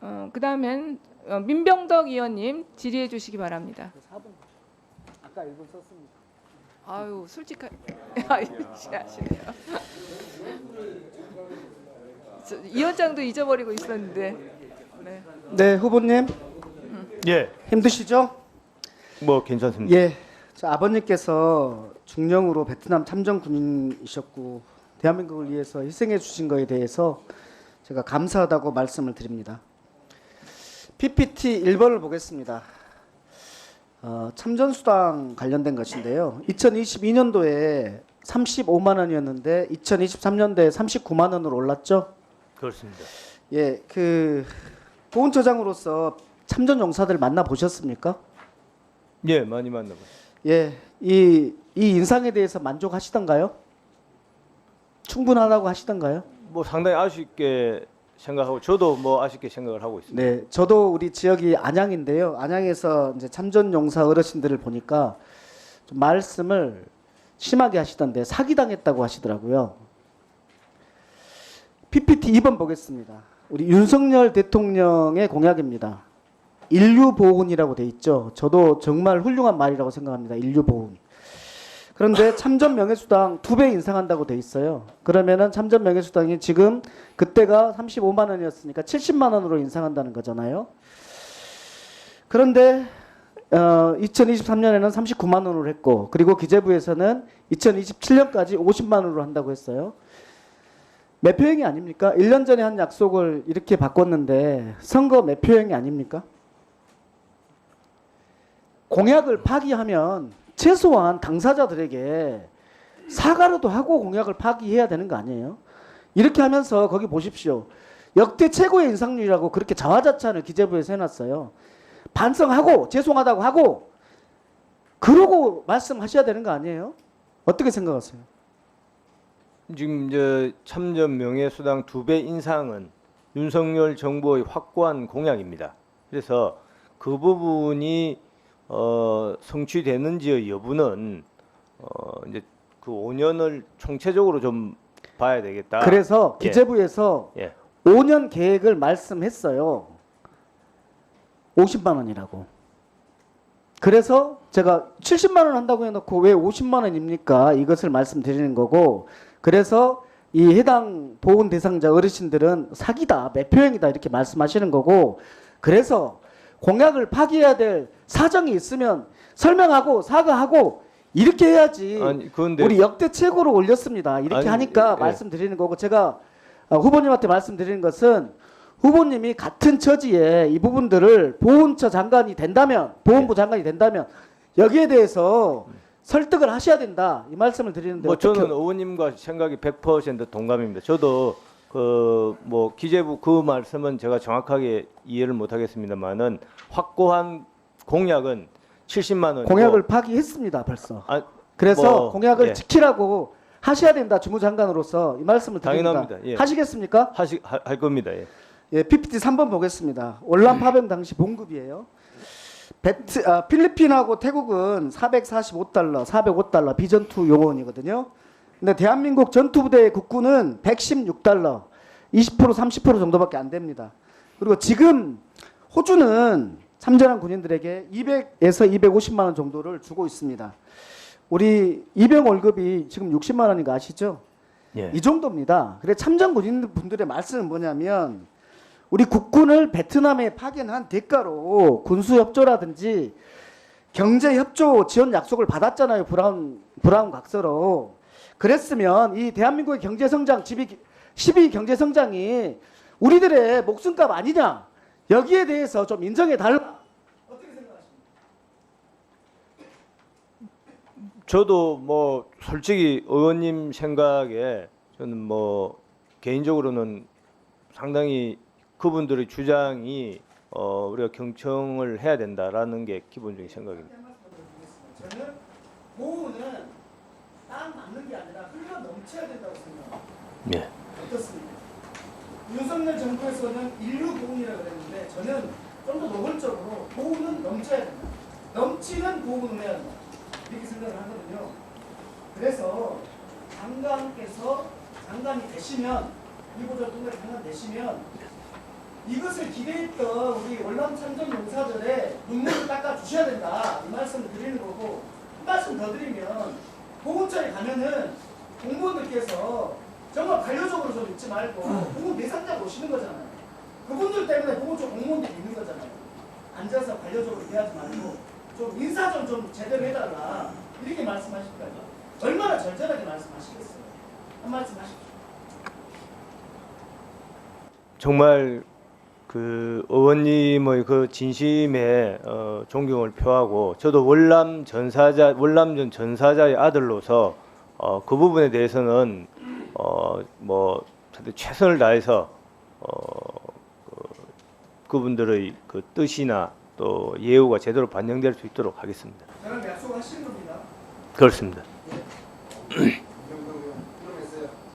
어, 그 다음엔 어, 민병덕 의원님 질의해 주시기 바랍니다. 4분. 아까 1분 썼습니다. 아유 솔직하 하시네요. 저, 위원장도 잊어버리고 있었는데. 네. 네, 후보님 예, 힘드시죠? 뭐 괜찮습니다. 예. 저 아버님께서 중령으로 베트남 참전 군인이셨고 대한민국을 위해서 희생해 주신 거에 대해서 제가 감사하다고 말씀을 드립니다. PPT 1번을 보겠습니다. 어, 참전수당 관련된 것인데요. 2022년도에 35만 원이었는데 2023년도에 39만 원으로 올랐죠. 그렇습니다. 예, 그 보훈처장으로서 참전 용사들 만나 보셨습니까? 예, 많이 만나봤습니다. 예, 이, 이 인상에 대해서 만족하시던가요? 충분하다고 하시던가요? 뭐 상당히 아쉽게 생각하고 저도 뭐 아쉽게 생각을 하고 있습니다. 네, 저도 우리 지역이 안양인데요. 안양에서 이제 참전 용사 어르신들을 보니까 좀 말씀을 심하게 하시던데 사기당했다고 하시더라고요. PPT 2번 보겠습니다. 우리 윤석열 대통령의 공약입니다. 인류 보훈이라고 돼 있죠. 저도 정말 훌륭한 말이라고 생각합니다. 인류 보훈. 그런데 참전 명예수당 두 배 인상한다고 돼 있어요. 그러면은 참전 명예수당이 지금 그때가 35만 원이었으니까 70만 원으로 인상한다는 거잖아요. 그런데 어, 2023년에는 39만 원으로 했고 그리고 기재부에서는 2027년까지 50만 원으로 한다고 했어요. 매표행위 아닙니까? 1년 전에 한 약속을 이렇게 바꿨는데 선거 매표행위 아닙니까? 공약을 파기하면 최소한 당사자들에게 사과라도 하고 공약을 파기해야 되는 거 아니에요? 이렇게 하면서 거기 보십시오. 역대 최고의 인상률이라고 그렇게 자화자찬을 기재부에서 해놨어요. 반성하고 죄송하다고 하고 그러고 말씀하셔야 되는 거 아니에요? 어떻게 생각하세요? 지금 저 참전 명예수당 두 배 인상은 윤석열 정부의 확고한 공약입니다. 그래서 그 부분이 어, 성취되는지의 여부는 어, 이제 그 5년을 총체적으로 좀 봐야 되겠다. 그래서 예. 기재부에서 예. 5년 계획을 말씀했어요. 50만 원이라고. 그래서 제가 70만 원 한다고 해놓고 왜 50만 원입니까? 이것을 말씀드리는 거고 그래서 이 해당 보훈 대상자 어르신들은 사기다, 매표행이다 이렇게 말씀하시는 거고 그래서 공약을 파기해야 될 사정이 있으면 설명하고 사과하고 이렇게 해야지. 아니 그런데 우리 역대 최고로 올렸습니다. 이렇게 아니, 하니까 예. 말씀드리는 거고 제가 어, 후보님한테 말씀드리는 것은 후보님이 같은 처지에 이 부분들을 보훈처 장관이 된다면 보훈부 예. 장관이 된다면 여기에 대해서 설득을 하셔야 된다 이 말씀을 드리는데 뭐 저는 의원님과 생각이 100% 동감입니다. 저도 그 뭐 기재부 그 말씀은 제가 정확하게 이해를 못 하겠습니다만은 확고한 공약은 70만 원. 공약을 파기했습니다 벌써. 아, 그래서 뭐, 공약을 예. 지키라고 하셔야 된다 주무장관으로서 이 말씀을 드립니다. 당연합니다. 예. 하시겠습니까? 하시 하- 할 겁니다. 예. 예, PPT 3번 보겠습니다. 월남 파병 당시 봉급이에요. 베트, 아, 필리핀하고 태국은 445달러, 405달러 비전투 요원이거든요. 근데 대한민국 전투부대 국군은 116달러, 20% 30% 정도밖에 안 됩니다. 그리고 지금 호주는 참전한 군인들에게 200에서 250만 원 정도를 주고 있습니다. 우리 이병 월급이 지금 60만 원인 거 아시죠? 예. 이 정도입니다. 그래 참전 군인 분들의 말씀은 뭐냐면 우리 국군을 베트남에 파견한 대가로 군수 협조라든지 경제 협조 지원 약속을 받았잖아요. 브라운 브라운 각서로. 그랬으면 이 대한민국의 경제 성장 12, 12 경제 성장이 우리들의 목숨값 아니냐? 여기에 대해서 좀 인정해 달라. 저도 뭐 솔직히 의원님 생각에 저는 뭐 개인적으로는 상당히 그분들의 주장이 어, 우리가 경청을 해야 된다라는 게 기본적인 생각입니다. 저는 보호는 딱 맞는 게 아니라 흘러 넘쳐야 된다고 생각합니다. 예. 어떻습니까? 윤석열 정부에서는 인류 보훈이라고 그랬는데 저는 좀 더 노골적으로 보훈은 넘쳐야 된다. 넘치는 보훈을 해야 된다. 이렇게 생각을 하거든요. 그래서 장관께서 장관이 되시면 일보전 통일 장관 되시면 이것을 기대했던 우리 월남 참전 용사들의 눈물을 닦아 주셔야 된다 이 말씀을 드리는 거고 한 말씀 더 드리면 보훈처에 가면은 공무원들께서 정말 관료적으로 좀 있지 말고 보훈 대상자로 오시는 거잖아요. 그분들 때문에 보훈처 공무원들이 있는 거잖아요. 앉아서 관료적으로 얘기하지 말고 좀 인사 좀, 좀 제대로 해달라 이렇게 말씀하실까요? 얼마나 절절하게 말씀하시겠어요? 한 말씀 하십시오. 정말 그 의원님의 그 진심에 어, 존경을 표하고 저도 월남 전사자 월남전 전사자의 아들로서 어, 그 부분에 대해서는 어, 뭐 최선을 다해서 어, 그, 그분들의 그 뜻이나 또 예우가 제대로 반영될 수 있도록 하겠습니다. 저랑 약속하시는 겁니다. 그렇습니다.